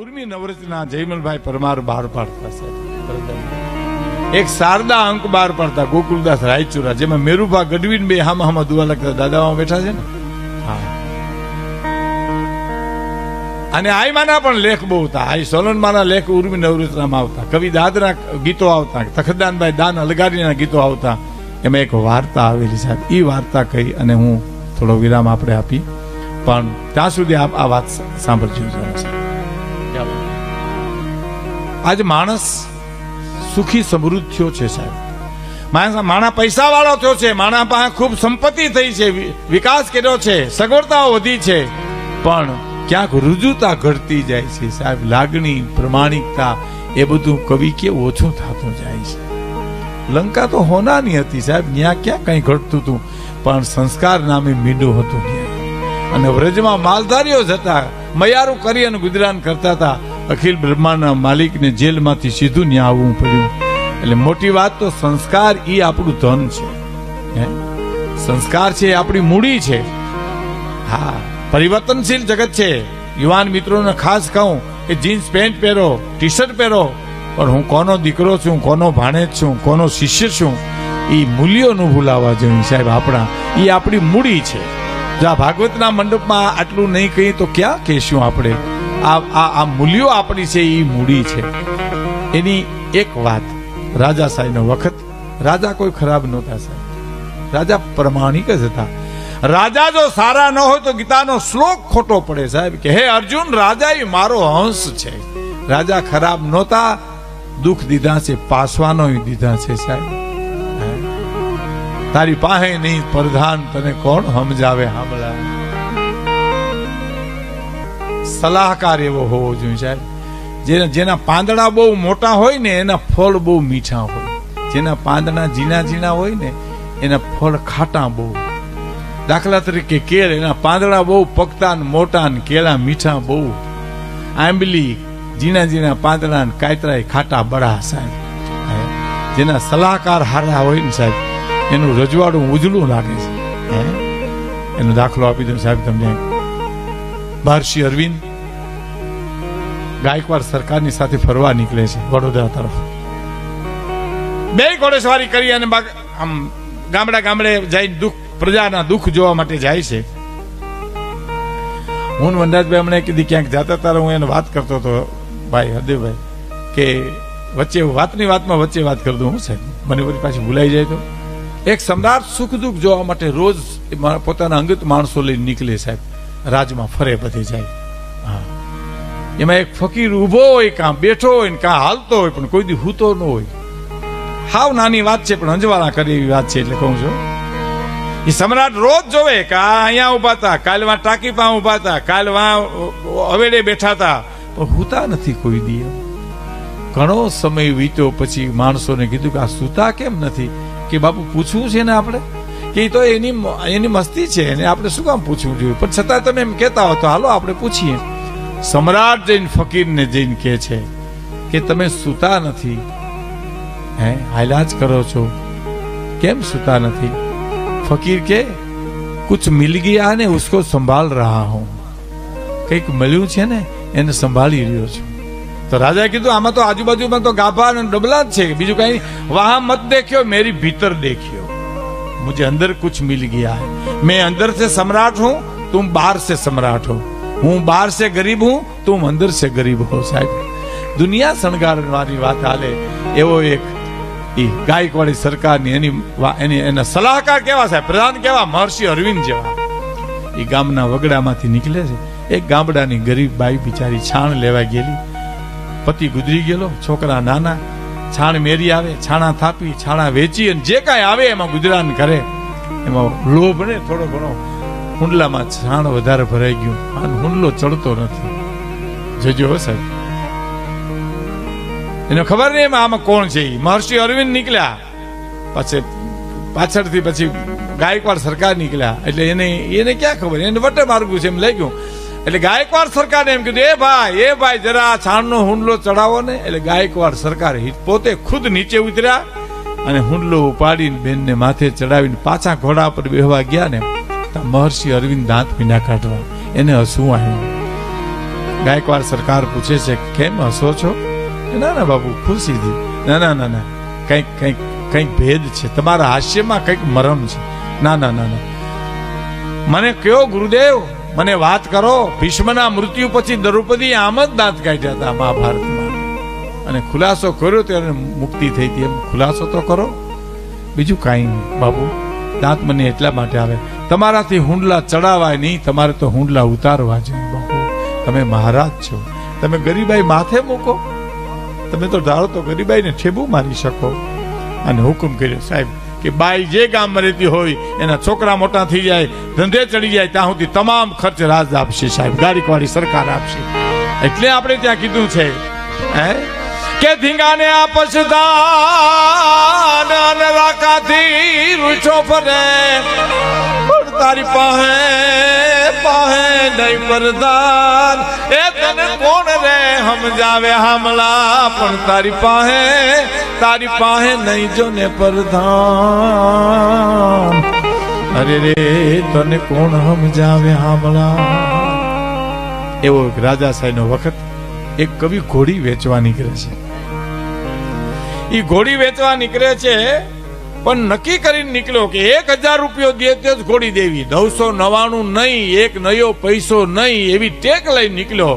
ઉર્મી નવરચના જયમલભાઈ પરમાર બહાર પાડતા એક શારદા અંક બહાર પાડતા, ગોકુલદાસ રાયચુરા, જેમાં મેરુભા ગઢવીન બે હામ હામ દુવા લખતા દાદામાં બેઠા છે ને? હા. અને આઈમાના પણ લેખ બહુ હતા. આઈ સોલનમાના લેખ ઉર્મી નવરચનામાં આવતા. કવિ દાદના ગીતો આવતા તખદાનભાઈ દાન અલગારીના ગીતો આવતા. એમાં એક વાર્તા આવેલી સાહેબ. એ વાર્તા કહી અને હું થોડો વિરામ આપણે આપી. પણ ત્યાં સુધી આપ આ વાત સાંભળજો, સાહેબ. આજ માણસ સુખી સમૃદ્ધ થયો છે સાહેબ. માણા પૈસા વાળો થયો છે, માણા પાસે ખૂબ સંપત્તિ થઈ છે વિકાસ કર્યો છે, સગવડતાઓ વધી છે. પણ ક્યાંક રુજુતા ઘટતી જાય છે સાહેબ. લાગણી, પ્રમાણિકતા, એ બધું કવિ કે ઓછું થતું જાય છે. લંકા તો હોનાની હતી સાહેબ ત્યાં ક્યાં કંઈ ઘટતું હતું? પણ સંસ્કાર નામે મીંડું હતું અને વ્રજમાં માલધારીઓ જતા મયારું કરી અને ગુજરાન કરતા હતા. અખિલ બ્રહ્માના માલિકને જેલમાંથી સીધું ન્યા આવવું પડ્યું. એટલે મોટી વાત તો સંસ્કાર એ આપણું ધન છે? સંસ્કાર છે એ આપણી મૂડી છે. હા, પરિવર્તનશીલ જગત છે. યુવાન મિત્રોને ખાસ કહું કે જીન્સ પેન્ટ પહેરો ટી શર્ટ પહેરો, પણ હું કોનો દીકરો છું, કોનો ભાણેજ છું, કોનો શિષ્ય છું એ મૂલ્યોનું ભૂલાવા જોઈએ સાહેબ આપણા. એ આપણી મૂડી છે. જો આ ભાગવતના મંડપમાં આટલું નહીં કહીએ તો ક્યાં કહેશું આપણે? આ આ મૂલ્યો આપણી છે, એ મૂડી છે. એની એક વાત, રાજા સાહેબનો વખત, રાજા કોઈ ખરાબ નહોતા સાહેબ. રાજા પ્રમાણિક જ હતા. રાજા જો સારા ન હોય તો ગીતાનો શ્લોક ખોટો પડે સાહેબ કે, હે અર્જુન રાજા એ મારો હંસ છે. રાજા ખરાબ નહોતા, દુઃખ દીધા છે પાસવાનો દીધા છે સાહેબ. તારી પાસે નહીં, પ્રધાન તને કોણ સમજાવે હામલા સલાહકાર એવો હોવો જોઈએ સાહેબ. જેના જેના પાંદડા બહુ મોટા હોય ને, એના ફળ બહુ મીઠા હોય. જેના પાંદડા ઝીણા ઝીણા હોય ને, એના ફળ ખાટા બહુ. દાખલા તરીકે કેળ, એના પાંદડા બહુ પકતા ને મોટા ને કેળા મીઠા બહુ. આંબલી, ઝીણા ઝીણા પાંદડા ને કાતરા ખાટા બળા સાહેબ. જેના સલાહકાર હારા હોય ને સાહેબ, એનું રજવાડું ઉજળું લાગે છે. એનો દાખલો આપી દઉં સાહેબ તમને. મહર્ષિ અરવિંદ, ગાયકવાડ સરકારની સાથે ફરવા નીકળે છે, વડોદરા તરફ. બે ઘોડેસવારી કરી અને આમ ગામડા ગામડે જઈને દુઃખ, પ્રજાના દુઃખ જોવા માટે જાય છે. હું વનરાજભાઈ હમણાં કીધી ક્યાંક જતા તારા હું એને વાત કરતો હતો, ભાઈ હરદેવભાઈ, કે વચ્ચે વાતની વાતમાં વચ્ચે વાત કરી દઉં, હું સાહેબ? મને બધી પાછી ભૂલાઈ જાય તો. એક સમ્રાટ સુખ દુઃખ જોવા માટે રોજ પોતાના અંગત માણસો લઈને નીકળે સાહેબ. રાજમાં ફરે બધે જાય. હા. એમાં એક ફકીર ઊભો હોય, કાં બેઠો હોય ને કાં હાલતો હોય, પણ કોઈ દી હૂતો ન હોય. હાવ નાની વાત છે, પણ અંજવાળા કરી એવી વાત છે, એટલે કહું છું. એ સમ્રાટ રોજ જોવે કે આ અહીંયા ઊભા હતા કાલમાં ટાંકી પા ઊભા હતા કાલમાં વાં હવેડે બેઠા હતા. પણ હુતા નથી કોઈ દી ઘણો સમય વીત્યો પછી માણસોને કીધું કે આ સુતા કેમ નથી? કે બાપુ પૂછવું છે ને આપણે? કે તો એની એની મસ્તી છે એને આપણે શું કામ પૂછવું જોઈએ? પણ છતાં તમે એમ કહેતા હો તો હાલો આપણે પૂછીએ. સમ્રાટ જઈને ફકીરને જઈને કહે છે કે તમે સૂતા નથી. હે હાઈલાજ કરો છો. કેમ સૂતા નથી? ફકીર કે, કુછ મિલ ગયા ને ઉસકો સંભાળ રહા હું. કંઈક મળ્યું છે ને, એને સંભાળી રહ્યો છું. તો રાજાએ કીધું, આમાં તો આજુબાજુમાં તો ગાભા અને ડબલા જ છે. બીજું કઈ, વાહ, મત દેખ્યો, મેરી ભીતર દેખ્યો. मुझे अंदर कुछ मिल गया है मैं अंदर से सम्राट हूं तुम बाहर से सम्राट हो હું બહાર से ગરીબ હું તુમ અંદર से ગરીબ હો સાહેબ દુનિયા શણગારણ વાળી વાત હાલે એવો એક ઈ ગાયકવાડી સરકારની એની વા- એની એના સલાહકાર કેવા સાહેબ પ્રધાન કેવા મહર્ષિ અરવિંદ જેવા એ ગામના વગડામાંથી નીકળે છે એક ગામડાની ગરીબ બાઈ બિચારી છાણ લેવા ગયેલી પતિ ગુજરી ગયેલો છોકરા નાના છાણ મેરી આવે, છાણા થાપી, છાણા વેચી અને જે કાંઈ આવે એમાં ગુજરાન કરે એમાં લોભ ને થોડો ઘણો. હુંડલામાં છાણ વધારે ભરાઈ ગયું. અને હુંડલો ચડતો નથી. જોજો સાહેબ. એને ખબર નહીં એમાં આમાં કોણ છે મહર્ષિ અરવિંદ નીકળ્યા. પછી પાછળથી પછી ગાયકવાડ સરકાર નીકળ્યા. એટલે એને એને ક્યાં ખબર? એને વટે માર્ગું છે એમ લઈ ગયું એટલે ગાયકવાડ સરકારને એમ કીધું, એ ભાઈ એ ભાઈ, જરા છાણનો હુંડલો ચડાવો ને. એટલે ગાયકવાડ સરકાર પોતે ખુદ નીચે ઉતર્યા અને હુંડલો ઉપાડીને બેનને માથે ચડાવીને પાછા ઘોડા પર બેહવા ગયા ને મહર્ષિ અરવિંદ દાંત પીના કાઢવા. એને હસવું આવ્યું. ગાયકવાડ સરકાર પૂછે છે, કેમ હસો છો? ના ના બાબુ ખુશીથી ના ના ના ના, કંઈક કંઈક કંઈક ભેદ છે. તમારા હાસ્યમાં કંઈક મરમ છે. ના ના ના ના. મને કયો ગુરુદેવ મને વાત કરો, ભીષ્મના મૃત્યુ પછી દ્રૌપદી આમ જ દાંત કાઢ્યા હતા મહાભારતમાં. અને ખુલાસો કર્યો ત્યારે મુક્તિ થઈ હતી. એમ ખુલાસો તો કરો. બીજું કાંઈ નહીં બાબુ દાંત મને એટલા માટે આવે. તમારાથી હુંડલા ચડાવાય નહીં, તમારે તો હુંડલા ઉતારવા જોઈએ બાપુ. તમે મહારાજ છો. તમે ગરીબાઈ માથે મૂકો. તમે તો ધારો તો ગરીબાઈને ઠેબુ મારી શકો. અને હુકમ કર્યો. સાહેબ કે બાઈ જે ગામમાં રહેતી હોય, એના છોકરા મોટા થઈ જાય, ધંધે ચડી જાય, ત્યાં સુધી તમામ ખર્ચ રાજ આપશે સાહેબ. ગાડીકવાળી સરકાર આપશે. એટલે આપણે ત્યાં કીધું છે, હે? કે ધીંગાને આ પછદાન અને રાકાથી રૂછો ફરે તારી પાસે પાસે નહીં પરદાન એ તને કોણ રે? સમજાવે હામલા. પણ તારી પાસે તારી પાસે નહીં જો ને પરધાન. અરે રે, તને કોણ સમજાવે હામલા એવો રાજા સાહેબ નો વખત એક કવિ ઘોડી વેચવા નીકળે છે. એ ઘોડી વેચવા નીકળે છે, પણ નક્કી કરીને નીકળ્યો કે એક હજાર રૂપિયો દે તે જ ઘોડી દેવી. નવસો નવાણું નહીં, એક નયો પૈસો નહીં, એવી ટેક લઈ નીકળ્યો.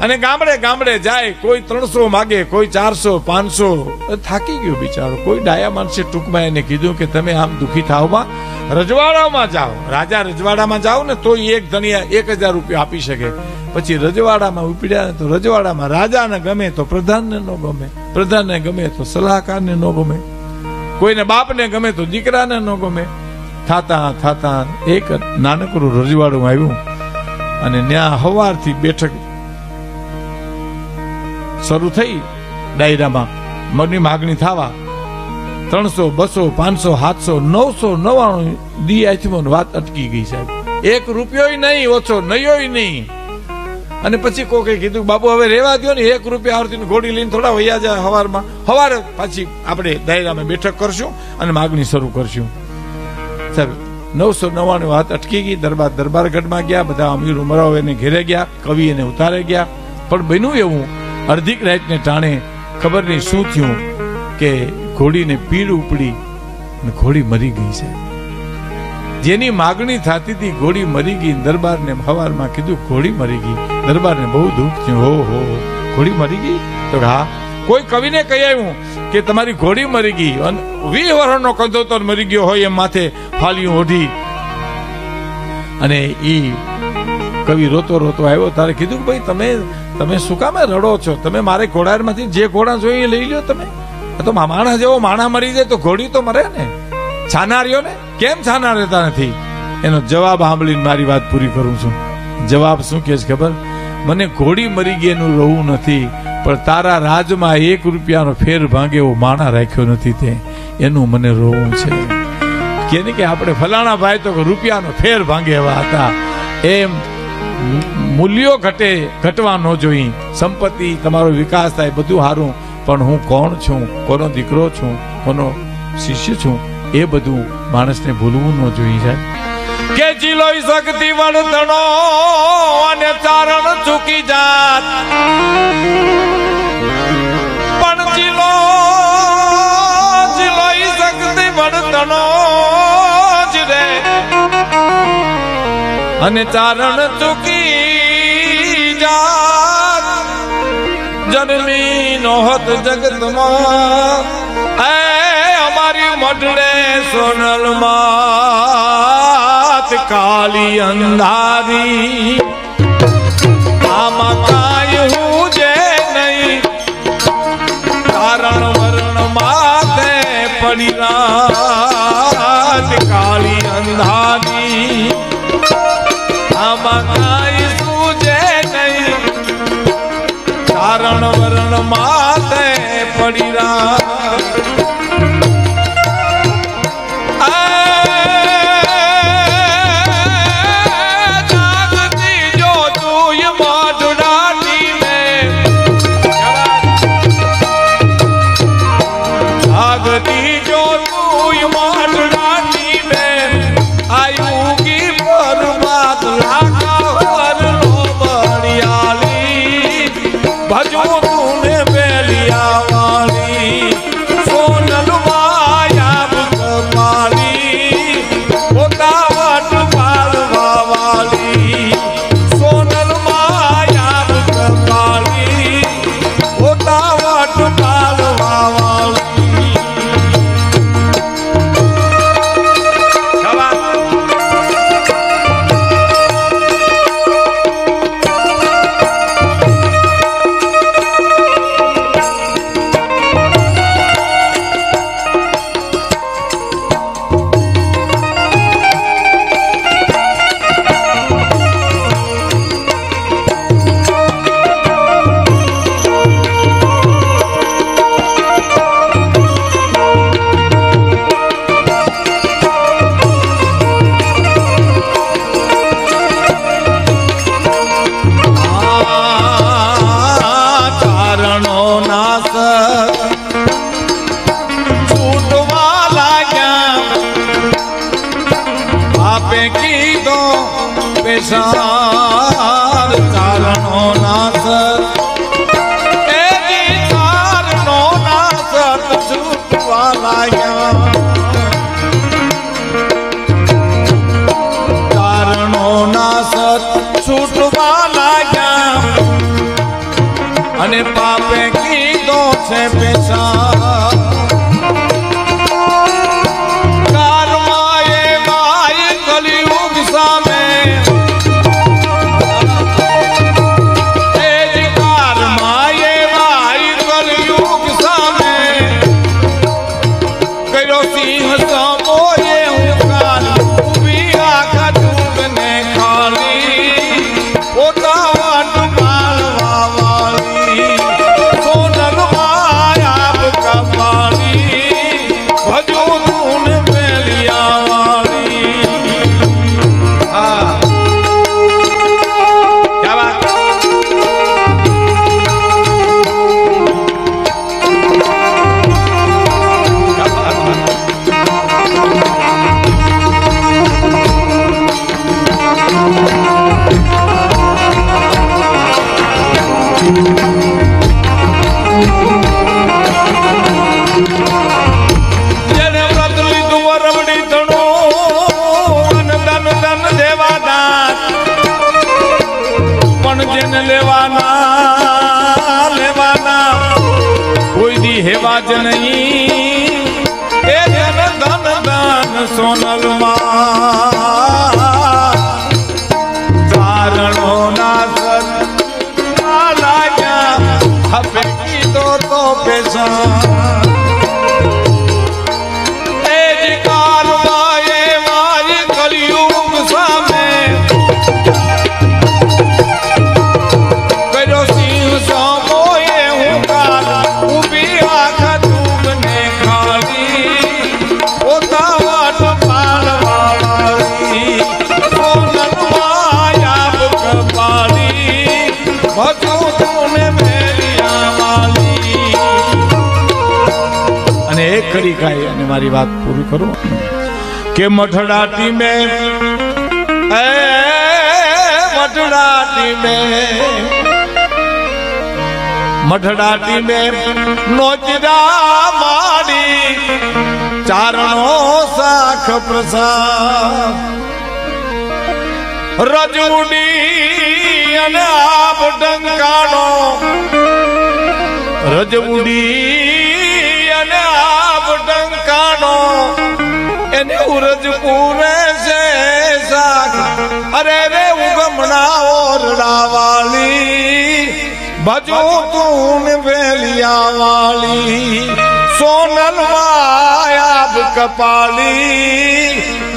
અને ગામડે ગામડે જાય, કોઈ ત્રણસો માગે, કોઈ ચારસો, પાંચસો. થાકી ગયો બિચારો. કોઈ ડાયા માણસે ટૂંકમાં એને કીધું કે તમે આમ દુખી થાવમાં રજવાડામાં જાઓ. રાજા રજવાડામાં જાઓ ને તો એક ધનિયા એક હજાર રૂપિયા આપી શકે. પછી રજવાડામાં ઉપડ્યા તો રજવાડામાં રાજાને ગમે તો પ્રધાનને ન ગમે. પ્રધાનને ગમે તો સલાહકારને ન ગમે. કોઈને બાપને ગમે તો દીકરાને ન ગમે. થાતા થાતા એક નાનકડું રજવાડું આવ્યું. અને ત્યાં હવારથી બેઠક શરૂ થઈ ડાયરામાં. મગની માગણી થવા, ત્રણસો, બસો, પાંચસો, સાતસો, નવસો નવાણું દી આથમો વાત અટકી ગઈ સાહેબ. એક રૂપિયો નહીં, ઓછો નયો નહીં. અને પછી કોકે કીધું, બાબુ, હવે રેવા દો ને, એક રૂપિયા આરતી ઘોડી લઈને થોડા વૈયા જાય હવારમાં. હવારે પાછી આપણે દાયરામાં બેઠક કરશું અને માગણી શરૂ કરશું. સાહેબ, નવસો નવ્વાણું વાત અટકી ગઈ, દરબાર દરબારગઢમાં ગયા, બધા અમીર ઉમરાઓ એને ઘેરે ગયા, કવિ એને ઉતારે ગયા. પણ બન્યું એવું અડધીક રાતને ટાણે ખબર નહીં શું થયું કે ઘોડીને પીડ ઉપડી અને ઘોડી મરી ગઈ છે. જેની માગણી થતી હતી ઘોડી મરી ગઈ, દરબારને હવારમાં કીધું, ઘોડી મરી ગઈ. દરબારને બહુ દુઃખ થયું. હો હો. ઘોડી મરી ગઈ? તો હા. કોઈ કવિને કહી આવ્યું કે, તમારી ઘોડી મરી ગઈ અને વીસ વર્ષનો કંદોતર મરી ગયો હોય એમ માથે ફાલ્યું ઓઢી. અને ઈ કવિ રોતો રોતો આવ્યો, તારે કીધું કે ભાઈ તમે તમે શું કામે રડો છો? તમે મારે ઘોડામાંથી જે ઘોડા જોઈએ લઈ લ્યો તમે. તો માણસ જેવો માણા મરી જાય તો ઘોડી તો મરે ને. છાનારીઓ ને? કેમ છાના રહેતા નથી? એનો જવાબ સાંભળીને મારી વાત પૂરી કરું છું. જવાબ શું કે છે ખબર? મને ઘોડી મરી ગઈ એનું રહું નથી, પણ તારા રાજમાં એક રૂપિયાનો ફેર ભાંગે એવો માણા રાખ્યો નથી તે. એનું મને રોવું છે. કે કે આપણે ફલાણા ભાઈ તો રૂપિયાનો ફેર ભાંગે એવા હતા. એમ મૂલ્યો ઘટે, ઘટવા ન જોઈએ સંપત્તિ તમારો વિકાસ થાય, બધું સારું પણ હું કોણ છું? કોનો દીકરો છું? કોનો શિષ્ય છું? એ બધું માણસને ભૂલવું ન જોઈએ જાય કે જીલોઈ શક્તિ વળતણો અને ચારણ ચૂકી જાત. પણ જીલો જીલોઈ શક્તિ વળતણો અને ચારણ ચૂકી જાત. જન્મી નોહત જગતમાં. એ અમારી મઢડે સોનલ માત કાલી અંધારી. માથે પડી રાત Oh. પેશાર ચારણો નાથ એ જી ચારણો નાથ છૂટવા લાગ્યા કારણો ના સત છૂટવા લાગ્યા અને પાપે કીધો છે પેશા. દી કરી ખાય અને મારી વાત પૂરી કરું. કે મઠડાટી મે, એ, મઠડાટી મે મઠડાટી મે નોચરા માડી ચારણો સાખ પ્રસાદ. રજુડી અને આપ ડંકાનો આપ ડંકાનો એને ઉરજ પૂરે છે અરે રે ઉગમણા ઓરડા વાળી ભજો તું વેલિયા વાળી સોનલ માયાબ કપાળી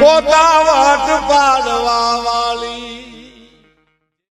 પોતા વાટ પાડવા